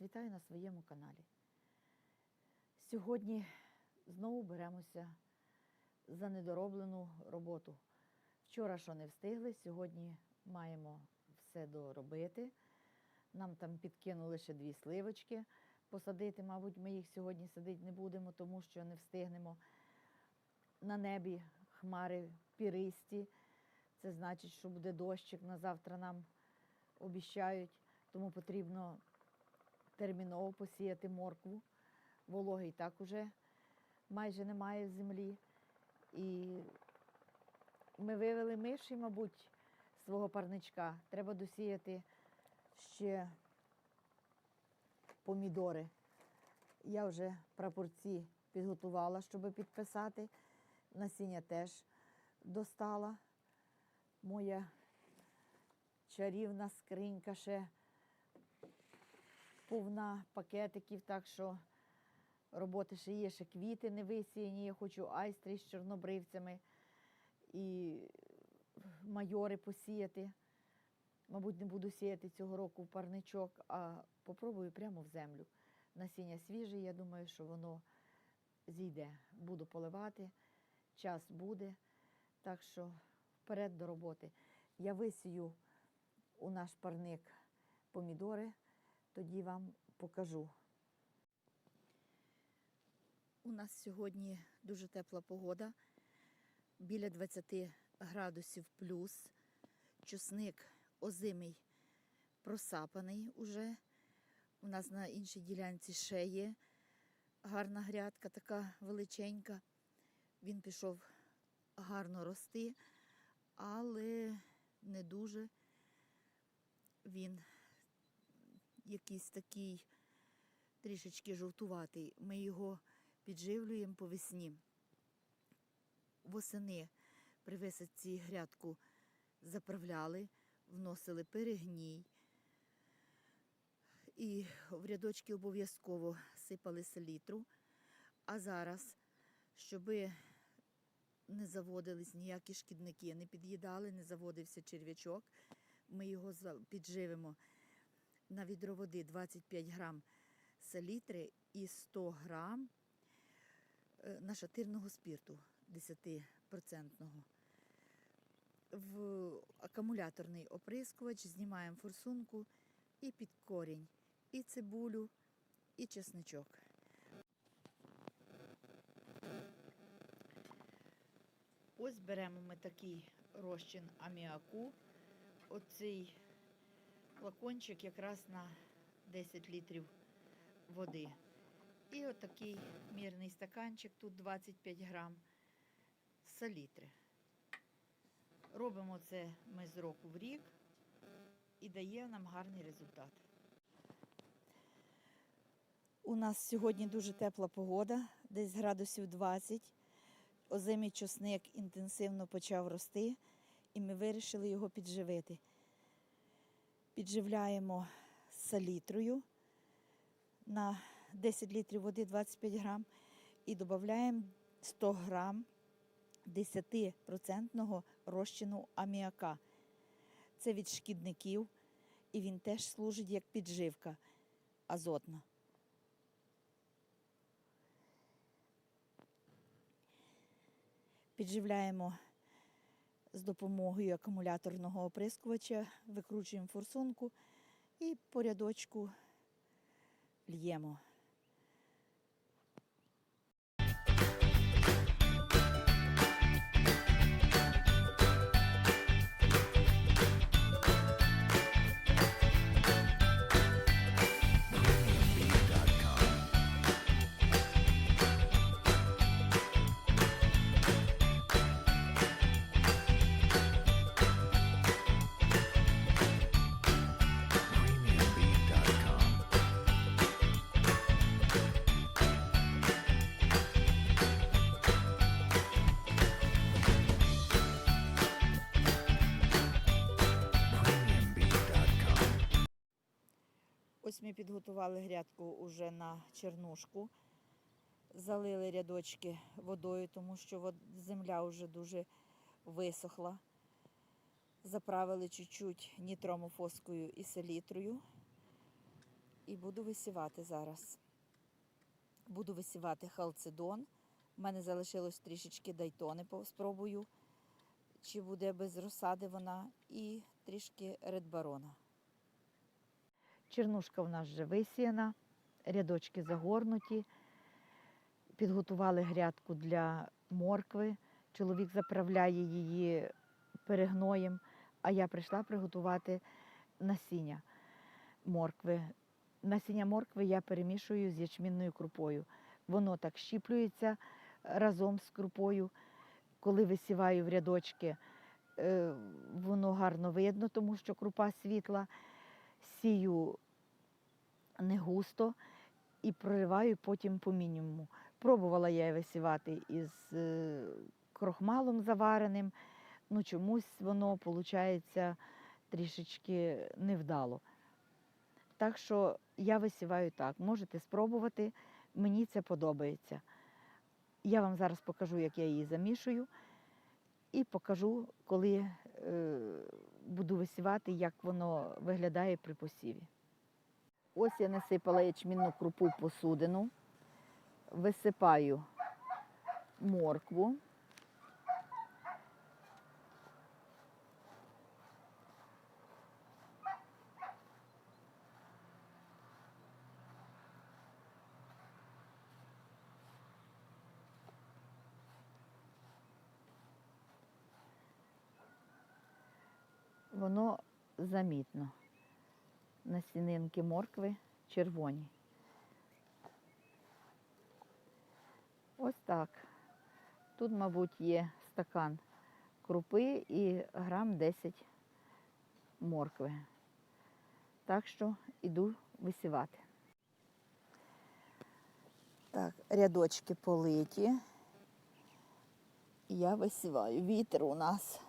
вітаю на своєму каналі. Сьогодні знову беремося за недороблену роботу. Вчора що не встигли, сьогодні маємо все доробити. Нам там підкинули ще дві сливочки посадити. Мабуть, ми їх сьогодні садити не будемо, тому що не встигнемо. На небі хмари піристі. Це значить, що буде дощик на завтра нам обіщають, тому потрібно терміново посіяти моркву. Вологи і так уже майже немає в землі. І ми вивели миші, мабуть, свого парничка. Треба досіяти ще помідори. Я вже прапорці підготувала, щоб підписати. Насіння теж достала. Моя чарівна скринька ще повна пакетиків, так що роботи ще є, ще квіти не висіяні. Я хочу айстри з чорнобривцями і майори посіяти. Мабуть, не буду сіяти цього року в парничок, а попробую прямо в землю. Насіння свіже, я думаю, що воно зійде. Буду поливати, час буде. Так що вперед до роботи. Я висію у наш парник помідори, тоді вам покажу. У нас сьогодні дуже тепла погода, біля 20 градусів плюс. Чосник озимий просапаний уже. У нас на іншій ділянці ще є гарна грядка, така величенька. Він пішов гарно рости, але не дуже він якийсь такий трішечки жовтуватий. Ми його підживлюємо по весні. Восени при висадці грядку заправляли, вносили перегній. І в рядочки обов'язково сипали селітру. А зараз, щоби не заводились ніякі шкідники, не під'їдали, не заводився черв'ячок. Ми його підживимо на відро води 25 грам селітри і 100 грам е, нашатирного спірту 10%. В акумуляторний оприскувач знімаємо форсунку і під корінь, і цибулю, і чесничок. Ось беремо ми такий розчин аміаку. Оцей флакончик якраз на 10 літрів води. І отакий мірний стаканчик, тут 25 грам салітри. Робимо це ми з року в рік і дає нам гарний результат. У нас сьогодні дуже тепла погода, десь градусів 20. Озимий чосник інтенсивно почав рости, і ми вирішили його підживити. Підживляємо салітрою на 10 літрів води 25 грам і додаємо 100 грам 10% розчину аміака. Це від шкідників, і він теж служить як підживка азотна. Підживляємо з допомогою акумуляторного оприскувача, викручуємо форсунку і по рядочку л'ємо. Ось ми підготували грядку уже на чернушку. Залили рядочки водою, тому що земля вже дуже висохла. Заправили чуть-чуть нітромофоскою і селітрою. і буду висівати зараз. Буду висівати халцедон. У мене залишилось трішечки дайтони, спробую, чи буде без розсади вона, і трішки редбарона. Чернушка в нас вже висіяна, рядочки загорнуті. Підготували грядку для моркви. Чоловік заправляє її перегноєм, а я прийшла приготувати насіння моркви. Насіння моркви я перемішую з ячмінною крупою. Воно так щіплюється разом з крупою. Коли висіваю в рядочки, е, воно гарно видно, тому що крупа світла. Сію не густо і прориваю потім по мінімуму. Пробувала я висівати із е, крохмалом завареним, ну чомусь воно виходить трішечки невдало. Так що я висіваю так. Можете спробувати, мені це подобається. Я вам зараз покажу, як я її замішую, і покажу, коли е, буду висівати, як воно виглядає при посіві. Ось я насипала ячмінну крупу в посудину, висипаю моркву. Воно замітно. Насінинки моркви червоні. Ось так. Тут, мабуть, є стакан крупи і грам 10 моркви. Так що іду висівати. Так, рядочки политі. Я висіваю. Вітер у нас.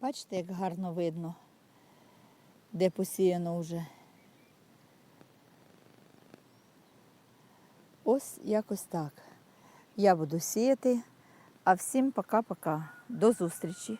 Бачите, як гарно видно, де посіяно вже. Ось якось так. Я буду сіяти. А всім пока-пока. До зустрічі.